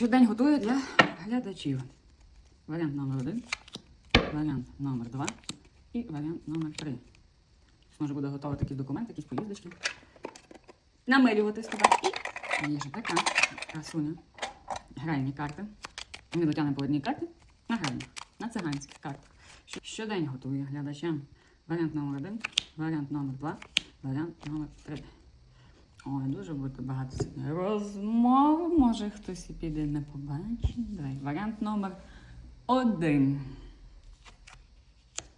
Щодень готую для глядачів. Варіант номер один, варіант номер два і варіант номер три. Може буде готувати якісь документи, якісь поїздочки. Намилювати туди. І є ще така красуня. Гральні карти. Ми дотягнемо по одній карті на гральні, на циганських картах. Щодень готую глядачам. Варіант номер один, варіант номер два, варіант номер три. Ой, дуже буде багато розмов. Може хтось і піде не побачить. Давай. Варіант номер один.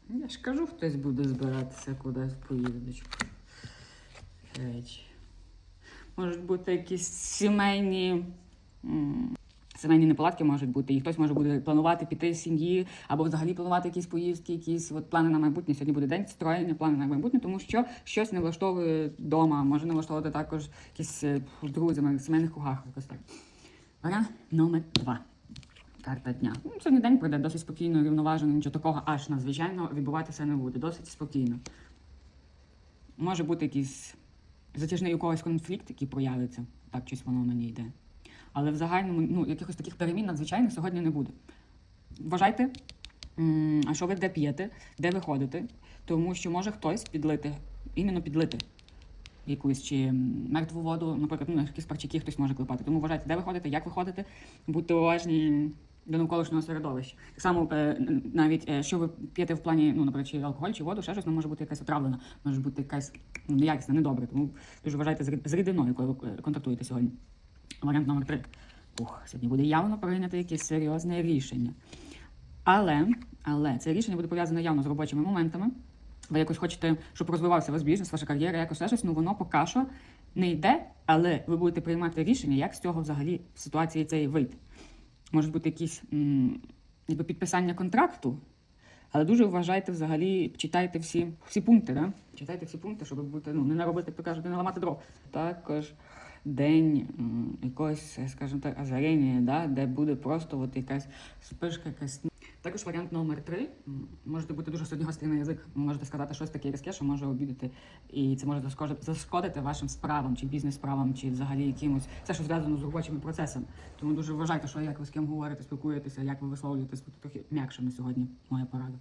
Я ж кажу, хтось буде збиратися кудись в поїздочку. Речі. Можуть бути якісь сімейні. М, Сімейні неполадки можуть бути, і хтось може буде планувати піти з сім'ї, або взагалі планувати якісь поїздки, якісь от плани на майбутнє. Сьогодні буде день строєння, плани на майбутнє, тому що щось не влаштовує вдома, може не влаштовувати також якісь е, друзями, в сімейних кругах, якось так. Варіант номер два. Карта дня. Ну, сьогодні день пройде досить спокійно, рівноважено, нічого такого аж надзвичайно відбуватися не буде. Досить спокійно. Може бути якийсь затяжний у когось конфлікт, який проявиться. Так, щось воно мені йде. Але в загальному ну, якихось таких перемін надзвичайних сьогодні не буде. Вважайте, а що ви де п'єте, де ви ходите, тому що може хтось підлити, іменно підлити якусь чи мертву воду, наприклад, ну, якісь парчаки хтось може клепати. Тому вважайте, де ви ходите, як ви ходите, будьте уважні до навколишнього середовища. Так само е, навіть е, що ви п'єте в плані, ну, наприклад, чи алкоголь, чи воду, ще щось, воно може бути якась отравлена, може бути якась ну, неякісна, недобре. Тому дуже вважайте з рідиною, якою ви е, контактуєте сьогодні. Варіант номер три. Ух, сьогодні буде явно прийнято якесь серйозне рішення. Але, але це рішення буде пов'язане явно з робочими моментами. Ви якось хочете, щоб розвивався ваш бізнес, ваша кар'єра, якось ще щось, ну воно поки що не йде, але ви будете приймати рішення, як з цього взагалі в ситуації цієї вийти. Можуть бути якісь м, підписання контракту, але дуже вважайте взагалі, читайте всі, всі пункти, да? читайте всі пункти, щоб бути, ну, не наробити, як кажуть, не наламати дров. Також день якогось, скажімо так, озарення, да? де буде просто от якась спишка, якась. Також варіант номер три. Можете бути дуже сьогодні гострий на язик. Можете сказати щось таке різке, що може обідати, і це може зашкодити, вашим справам, чи бізнес-справам, чи взагалі якимось все, що зв'язано з робочими процесами. Тому дуже вважайте, що як ви з ким говорите, спілкуєтеся, як ви висловлюєтесь, бути трохи м'якшими сьогодні. Моя порада.